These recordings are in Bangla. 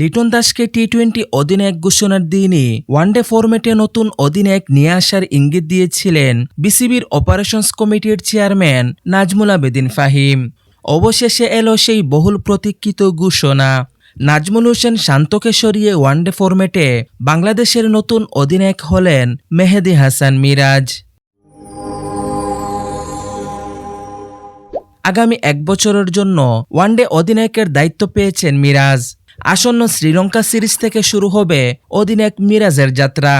লিটন দাসকে টি টোয়েন্টি অধিনায়ক ঘোষণার দিনই ওয়ানডে ফরম্যাটে নতুন অধিনায়ক নিয়ে আসার ইঙ্গিত দিয়েছিলেন বিসিবির অপারেশনস কমিটির চেয়ারম্যান নাজমুল আবেদিন ফাহিম। অবশেষে এলো সেই বহুল প্রতীক্ষিত ঘোষণা। নাজমুল হোসেন শান্তকে সরিয়ে ওয়ানডে ফরম্যাটে বাংলাদেশের নতুন অধিনায়ক হলেন মেহেদি হাসান মিরাজ। আগামী এক বছরের জন্য ওয়ানডে অধিনায়কের দায়িত্ব পেয়েছেন মিরাজ। আসন্ন শ্রীলঙ্কা সিরিজ থেকে শুরু হবে অধিনায়ক মিরাজের যাত্রা।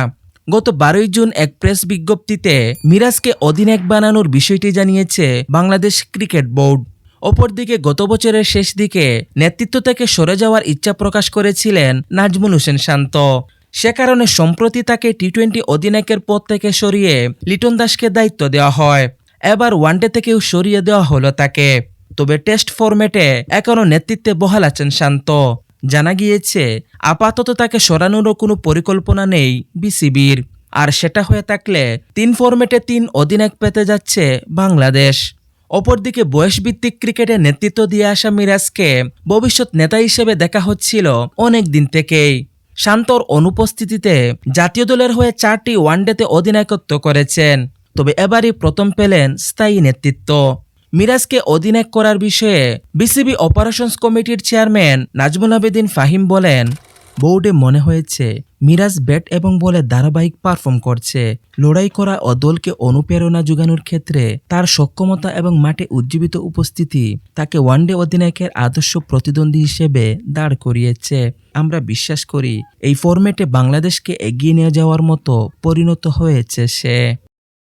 গত বারোই জুন এক প্রেস বিজ্ঞপ্তিতে মিরাজকে অধিনায়ক বানানোর বিষয়টি জানিয়েছে বাংলাদেশ ক্রিকেট বোর্ড। অপরদিকে গত বছরের শেষ দিকে নেতৃত্ব থেকে সরে যাওয়ার ইচ্ছা প্রকাশ করেছিলেন নাজমুল হোসেন শান্ত। সে কারণে সম্প্রতি তাকে টি টোয়েন্টি অধিনায়কের পদ থেকে সরিয়ে লিটন দাসকে দায়িত্ব দেওয়া হয়। এবার ওয়ানডে থেকেও সরিয়ে দেওয়া হলো তাকে। তবে টেস্ট ফরম্যাটে এখনও নেতৃত্বে বহাল আছেন শান্ত। জানা গিয়েছে, আপাতত তাকে সরানোরও কোনো পরিকল্পনা নেই বিসিবির। আর সেটা হয়ে থাকলে তিন ফরম্যাটে তিন অধিনায়ক পেতে যাচ্ছে বাংলাদেশ। অপরদিকে বয়সভিত্তিক ক্রিকেটে নেতৃত্ব দিয়ে আসা মিরাজকে ভবিষ্যৎ নেতা হিসেবে দেখা হচ্ছিল অনেক দিন থেকেই। শান্তর অনুপস্থিতিতে জাতীয় দলের হয়ে চারটি ওয়ানডেতে অধিনায়কত্ব করেছেন, তবে এবারই প্রথম পেলেন স্থায়ী নেতৃত্ব। মিরাজকে অধিনায়ক করার বিষয়ে বিসিবি অপারেশনস কমিটির চেয়ারম্যান নাজমুল আবেদিন ফাহিম বলেন, বোর্ডে মনে হয়েছে, মিরাজ ব্যাট এবং বলে ধারাবাহিক পারফর্ম করছে। লড়াই করা ও দলকে অনুপ্রেরণা যোগানোর ক্ষেত্রে তার সক্ষমতা এবং মাঠে উজ্জীবিত উপস্থিতি তাকে ওয়ানডে অধিনায়কের আদর্শ প্রতিদ্বন্দ্বী হিসেবে দাঁড় করিয়েছে। আমরা বিশ্বাস করি, এই ফরম্যাটে বাংলাদেশকে এগিয়ে নিয়ে যাওয়ার মতো পরিণত হয়েছে সে।